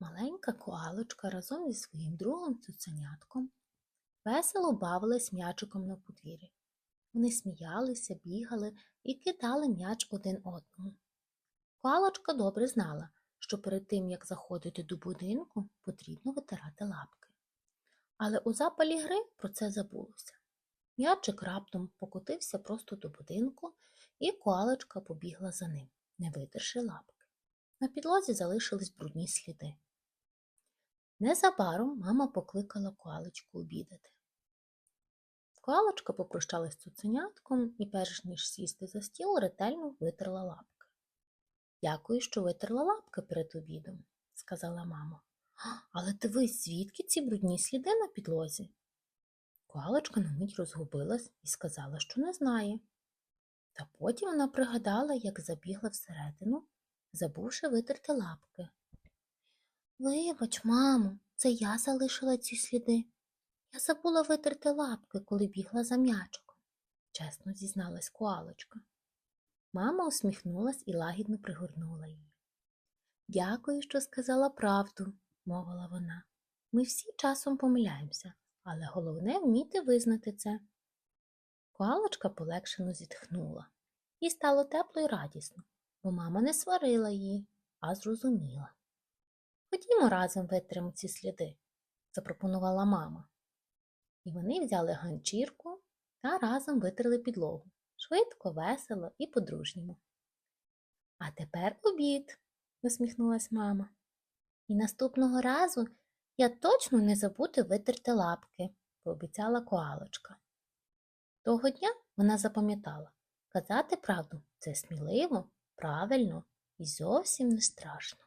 Маленька коалочка разом зі своїм другом цуценятком весело бавилась м'ячиком на подвір'ї. Вони сміялися, бігали і кидали м'яч один одному. Коалочка добре знала, що перед тим, як заходити до будинку, потрібно витирати лапки. Але у запалі гри про це забулося. М'ячик раптом покотився просто до будинку, і коалочка побігла за ним, не витерши лапки. На підлозі залишились брудні сліди. Незабаром мама покликала коалочку обідати. Коалочка попрощалась з цуценятком і, перш ніж сісти за стіл, ретельно витерла лапки. Дякую, що витерла лапки перед обідом, сказала мама. «А, Але дивись, звідки ці брудні сліди на підлозі? Коалочка на мить розгубилась і сказала, що не знає. Та потім вона пригадала, як забігла всередину, забувши витерти лапки. Вибач, мамо, це я залишила ці сліди. Я забула витерти лапки, коли бігла за м'ячиком, чесно зізналась коалочка. Мама усміхнулась і лагідно пригорнула її. Дякую, що сказала правду, мовила вона. Ми всі часом помиляємося, але головне вміти визнати це. Коалочка полегшено зітхнула. Їй стало тепло і радісно, бо мама не сварила її, а зрозуміла. Ходімо разом витримо ці сліди, запропонувала мама. І вони взяли ганчірку та разом витерли підлогу швидко, весело і по-дружньому. А тепер обід, усміхнулась мама. І наступного разу я точно не забуду витерти лапки, пообіцяла коалочка. Того дня вона запам'ятала казати правду це сміливо, правильно і зовсім не страшно.